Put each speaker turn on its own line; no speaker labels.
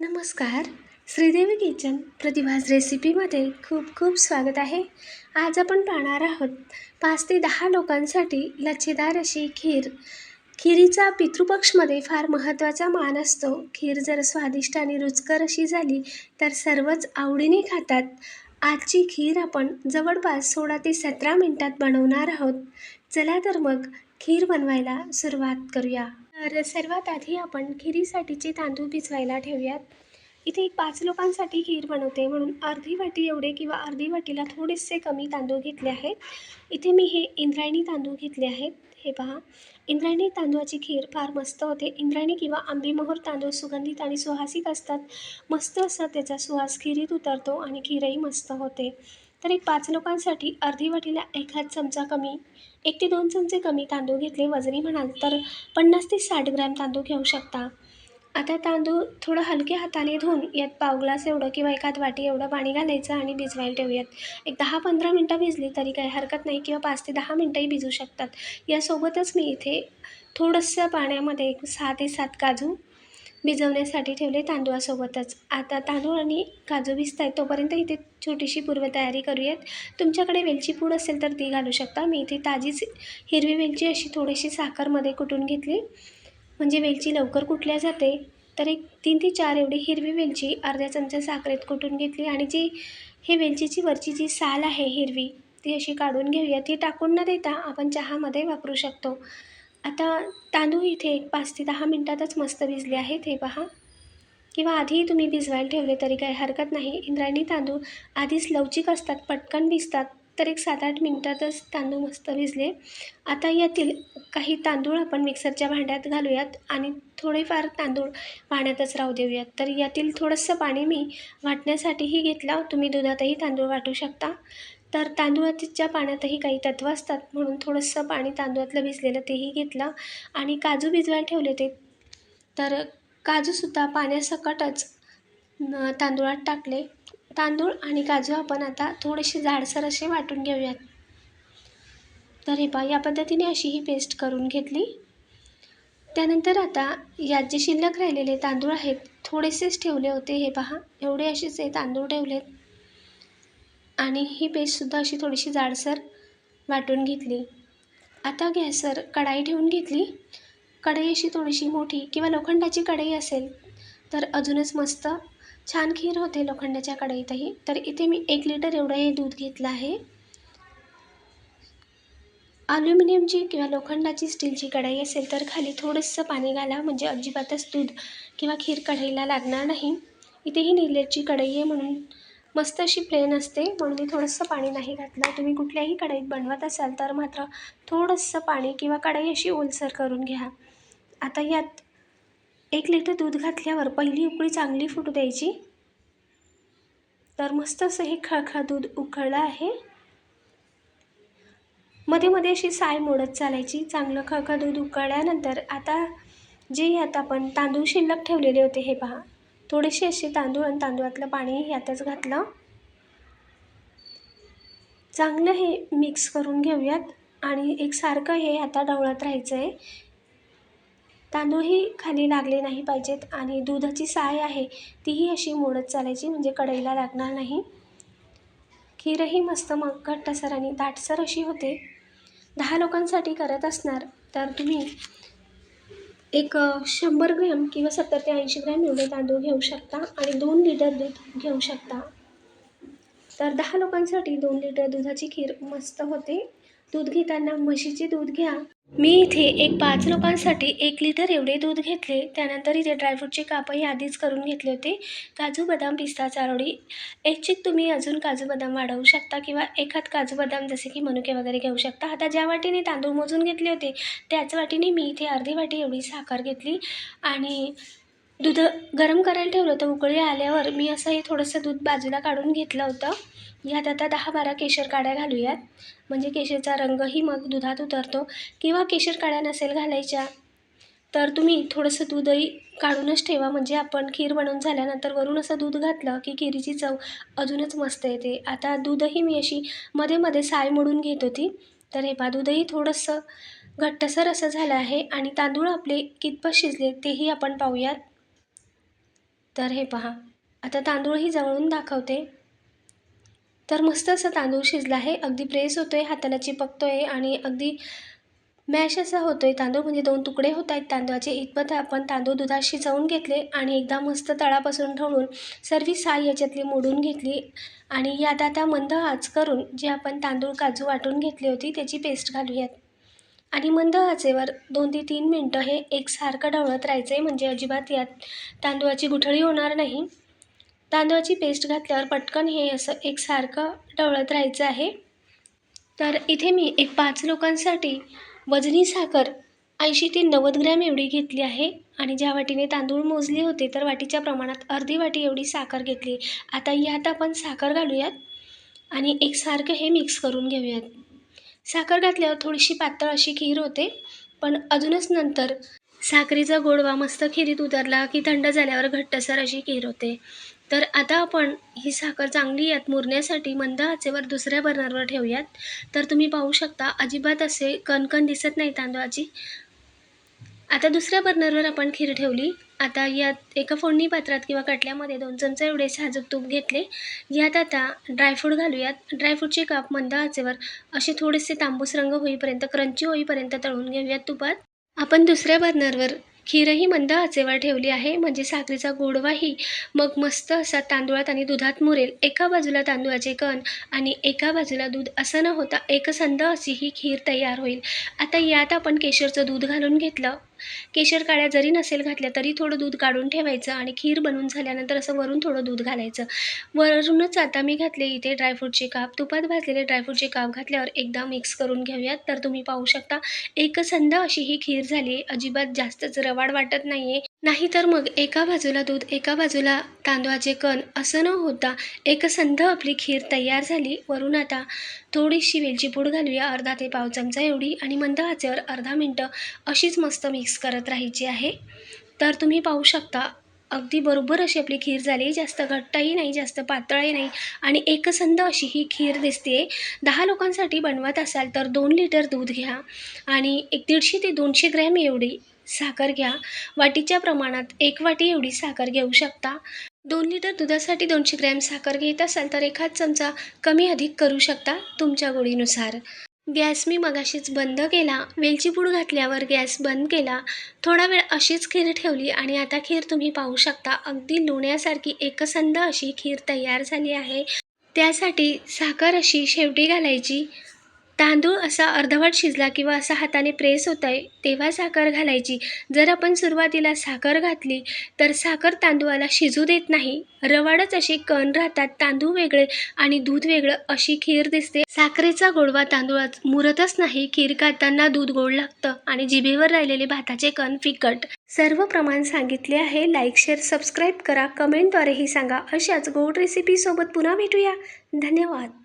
नमस्कार. श्रीदेवी किचन प्रतिभाज रेसिपीमध्ये खूप खूप स्वागत आहे. आज आपण पाहणार आहोत पाच ते दहा लोकांसाठी लच्छेदार अशी खीर. खिरीचा पितृपक्षमध्ये फार महत्त्वाचा मान असतो. खीर जर स्वादिष्ट आणि रुचकर अशी झाली तर सर्वच आवडीने खातात. आजची खीर आपण जवळपास सोळा ते सतरा मिनटात बनवणार आहोत. चला तर मग खीर बनवायला सुरुवात करूया. तर सर्वात आधी आपण खिरीसाठीचे तांदूळ भिजवायला ठेवूयात. इथे एक पाच लोकांसाठी खीर बनवते. म्हणून अर्धी वाटी एवढे किंवा अर्धी वाटीला थोडेसे कमी तांदूळ घेतले आहेत. इथे मी हे इंद्रायणी तांदूळ घेतले आहेत. हे पहा. इंद्रायणी तांदूळाची खीर फार मस्त होते. इंद्रायणी किंवा आंबीमोहर तांदूळ सुगंधित आणि सुहासिक असतात. मस्त असं त्याचा सुहास खिरीत उतरतो आणि खीरही मस्त होते. तर एक पाच लोकांसाठी अर्धी वाटीला एखाद चमचा कमी एक ते दोन चमचे कमी तांदूळ घेतले वजनी म्हणाल तर पन्नास ते साठ ग्रॅम तांदूळ घेऊ शकता. आता तांदूळ थोडं हलक्या हाताने धुवून यात पाव ग्लास एवढं किंवा एखाद वाटी एवढं पाणी घालायचं आणि भिजवायला ठेवूयात. एक दहा पंधरा मिनटं भिजली तरी काही हरकत नाही किंवा पाच ते दहा मिनटंही भिजू शकतात. यासोबतच मी इथे थोडंसं पाण्यामध्ये एक सहा ते सात काजू भिजवण्यासाठी ठेवले तांदूळासोबतच. आता तांदूळ आणि काजू भिजत आहेत तोपर्यंत इथे छोटीशी पूर्वतयारी करूयात. तुमच्याकडे वेलची पूड असेल तर ती घालू शकता. मी इथे ताजीच हिरवी वेलची अशी थोडीशी साखरमध्ये कुटून घेतली. म्हणजे वेलची लवकर कुटल्या जाते. तर एक तीन ते चार एवढी हिरवी वेलची अर्ध्या चमचा साखरेत कुटून घेतली आणि जी हे वेलचीची वरची जी साल आहे हिरवी ती अशी काढून घेऊया ती टाकून न देता आपण चहामध्ये वापरू शकतो. आता तांदूळ इथे एक पाच ते दहा मिनटातच मस्त भिजले आहेत हे पहा. किंवा आधीही तुम्ही भिजवायला ठेवले तरी काही हरकत नाही. इंद्रायणी तांदूळ आधीच लवचिक असतात पटकन भिजतात तर एक सात आठ मिनटातच तांदूळ मस्त भिजले. आता यातील काही तांदूळ आपण मिक्सरच्या भांड्यात घालूयात आणि थोडेफार तांदूळ पाण्यातच राहू देऊयात. तर यातील थोडंसं पाणी मी वाटण्यासाठीही घेतलं. तुम्ही दुधातही तांदूळ वाटू शकता. तर तांदूळाच्या पाण्यातही काही तत्व असतात. म्हणून थोडंसं पाणी तांदूळातलं भिजलेलं तेही घेतलं आणि काजू भिजवायला ठेवले ते. तर काजूसुद्धा पाण्यासकटच तांदूळात टाकले. तांदूळ आणि काजू आपण आता थोडेसे जाडसर असे वाटून घेऊयात. तर हे पहा या पद्धतीने अशी ही पेस्ट करून घेतली. त्यानंतर आता यात जे शिल्लक राहिलेले तांदूळ आहेत थोडेसेच ठेवले होते. हे पहा एवढे असेच हे तांदूळ ठेवलेत. आणि ही पेस्टसुद्धा अशी थोडीशी जाडसर वाटून घेतली. आता गॅसवर कढाई ठेवून घेतली. कढई अशी थोडीशी मोठी किंवा लोखंडाची कढई असेल तर अजूनच मस्त छान खीर होते लोखंडाच्या कढईतही. तर इथे मी एक लिटर एवढं हे दूध घेतलं आहे. ॲल्युमिनियमची किंवा लोखंडाची स्टीलची कढई असेल तर खाली थोडंसं पाणी घाला म्हणजे अजिबातच दूध किंवा खीर कढईला लागणार नाही. इथे ही निलेची कढई आहे म्हणून मस्त अशी प्लेन असते. म्हणून मी थोडंसं पाणी नाही घातलं. तुम्ही कुठल्याही कढईत बनवत असाल तर मात्र थोडंसं पाणी किंवा कढई अशी ओलसर करून घ्या. आता यात एक लिटर दूध घातल्यावर पहिली उकळी चांगली फुटू द्यायची. तर मस्त असं हे खळखळ दूध उकळलं आहे. मध्ये मध्ये अशी साय मोडत चालायची. चांगलं खळखळ दूध उकळल्यानंतर आता जे यात आपण तांदूळ शिल्लक ठेवलेले होते हे पहा. थोडेसे असे तांदूळ आणि तांदूळातलं पाणी यातच घातलं. चांगलं हे मिक्स करून घेऊयात. आणि एकसारखं हे आता ढवळत राहायचं आहे तांदूळही खाली लागले नाही पाहिजेत आणि दुधाची साय आहे तीही अशी मोडत चालायची म्हणजे कढईला लागणार नाही. खीरही मस्त मग घट्टसर आणि दाटसर अशी होते. दहा लोकांसाठी करत असणार तर तुम्ही एक शंभर ग्रॅम किंवा सत्तर ते ऐंशी ग्रॅम एवढे तांदूळ घेऊ शकता आणि दोन लिटर दूध घेऊ शकता. तर दहा लोकांसाठी दोन लिटर दुधाची खीर मस्त होते. दूध घेताना म्हशीचे दूध घ्या. मी इथे एक पाच लोकांसाठी एक लिटर एवढे दूध घेतले. त्यानंतर इथे ड्रायफ्रूटचे कापही आधीच करून घेतले होते. काजू बदाम पिस्ता चारोळी. ऐच्छिक तुम्ही अजून काजू बदाम वाढवू शकता किंवा एखाद काजू बदाम जसे की मनुके वगैरे घेऊ शकता. आता ज्या वाटीने तांदूळ मोजून घेतले होते त्याच वाटीने मी इथे अर्धी वाटी एवढी साखर घेतली आणि दूध गरम करायला ठेवलं होतं. उकळी आल्यावर मी असं हे थोडंसं दूध बाजूला काढून घेतलं होतं. ह्यात आता दहा बारा केशर काड्या घालूयात. म्हणजे केशरचा रंगही मग दुधात उतरतो. किंवा केशर काड्या नसेल घालायच्या तर तुम्ही थोडंसं दूधही काढूनच ठेवा. म्हणजे आपण खीर बनवून झाल्यानंतर वरून असं दूध घातलं की खिरीची चव अजूनच मस्त येते. आता दूधही मी अशी मध्ये मध्ये साय मोडून घेत होती. तर हे पा दूधही थोडंसं घट्टसर असं झालं आहे. आणि तांदूळ आपले कितपत शिजले तेही आपण पाहूयात. तर हे पहा. आता तांदूळही जवळून दाखवते. तर मस्त असं तांदूळ शिजला आहे. अगदी प्रेस होतो आहे हाताला चिपकतो आहे आणि अगदी मॅश असा होतो आहे तांदूळ. म्हणजे दोन तुकडे होत आहेत तांदळाचे. इतपत आपण तांदूळ दुधात शिजवून घेतले आणि एकदा मस्त तळापासून ठेवून सर्व साय याच्यातली मोडून घेतली आणि यात आता मंद आच करून जे आपण तांदूळ काजू वाटून घेतली होती त्याची पेस्ट घालूयात. आणि मंद आचेवर दोन ते तीन मिनटं हे एकसारखं ढवळत राहायचं आहे म्हणजे अजिबात यात तांदूळाची गुठळी होणार नाही. तांदूळाची पेस्ट घातल्यावर पटकन हे असं एकसारखं ढवळत राहायचं आहे. तर इथे मी एक पाच लोकांसाठी वजनी साखर ऐंशी ते नव्वद ग्रॅम एवढी घेतली आहे आणि ज्या वाटीने तांदूळ मोजले होते तर वाटीच्या प्रमाणात अर्धी वाटी एवढी साखर घेतली. आता यात आपण साखर घालूयात आणि एकसारखं हे मिक्स करून घेऊयात. साखर घातल्यावर थोडीशी पातळ अशी खीर होते पण अजूनच नंतर साखरेचा गोडवा मस्त खिरीत उतरला की थंड झाल्यावर घट्टसर अशी खीर होते. तर आता आपण ही साखर चांगली यात मुरण्यासाठी मंद आचेवर दुसऱ्या बर्नरवर ठेवूयात. तर तुम्ही पाहू शकता अजिबात असे कणकण दिसत नाही तांदळाची. आता दुसऱ्या बर्नरवर आपण खीर ठेवली. आता यात एका फोडणी पात्रात किंवा कटल्यामध्ये दोन चमचे एवढे साजूक तूप घेतले. यात आता ड्रायफ्रूट घालूयात. ड्रायफ्रूटचे काप मंद आचेवर असे थोडेसे तांबूस रंग होईपर्यंत क्रंची होईपर्यंत तळून घेऊयात तुपात. आपण दुसऱ्या बर्नरवर खीरही मंद आचेवर ठेवली आहे. म्हणजे साखरेचा गोडवाही मग मस्त असा तांदूळात आणि दुधात मुरेल. एका बाजूला तांदूळाचे कण आणि एका बाजूला दूध असं न होता एकसंध अशी ही खीर तयार होईल. आता यात आपण केशरचं दूध घालून घेतलं. केशर काळ्या जरी नसेल घातल्या तरी थोडं दूध काढून ठेवायचं आणि खीर बनवून झाल्यानंतर असं वरून थोडं दूध घालायचं. वरूनच आता मी घातले इथे ड्रायफ्रूटचे काप. तुपात भाजलेले ड्रायफ्रूटचे काप घातल्यावर एकदा मिक्स करून घेऊयात. तर तुम्ही पाहू शकता एकसंध अशी ही खीर झाली. अजिबात जास्तच रवाड वाटत नाही आहे नाहीतर मग एका बाजूला दूध एका बाजूला तांदळाचे कण असं न होता एकसंध आपली खीर तयार झाली. वरून आता थोडीशी वेलची पूड घालूया. अर्धा ते पाव चमचा एवढी आणि मंद आचेवर अर्धा मिनटं अशीच मस्त मिक्स करत राहायची आहे. तर तुम्ही पाहू शकता अगदी बरोबर अशी आपली खीर झाली. जास्त घट्टही नाही जास्त पातळही नाही आणि एकसंध अशी ही खीर दिसते दहा लोकांसाठी बनवत असाल तर दोन लिटर दूध घ्या आणि एक दीडशे ते दोनशे ग्रॅम एवढी साखर घ्या. वाटीच्या प्रमाणात एक वाटी एवढी साखर घेऊ शकता. दोन लिटर दुधासाठी दोनशे ग्रॅम साखर घेत असाल तर एखाद चमचा कमी अधिक करू शकता तुमच्या गोडीनुसार. गॅस मी मगाशीच बंद केला. वेलची पूड घातल्यावर गॅस बंद केला. थोडा वेळ अशीच खीर ठेवली आणि आता खीर तुम्ही पाहू शकता. अगदी लोण्यासारखी एकसंध अशी खीर तयार झाली आहे. त्यासाठी साखर अशी शेवटी घालायची. तांदूळ असा अर्धवट शिजला किंवा असा हाताने प्रेस होत आहे तेव्हा साखर घालायची. जर आपण सुरुवातीला साखर घातली तर साखर तांदूळाला शिजू देत नाही. रवाडच असे कण राहतात तांदूळ वेगळे आणि दूध वेगळं अशी खीर दिसते. साखरेचा गोडवा तांदूळात मुरतच नाही खीर खाताना दूध गोड लागतं आणि जिभेवर राहिलेले भाताचे कण फिकट. सर्व प्रमाण सांगितले आहे लाईक शेअर सबस्क्राईब करा कमेंटद्वारेही सांगा. अशाच गोड रेसिपीसोबत पुन्हा भेटूया. धन्यवाद.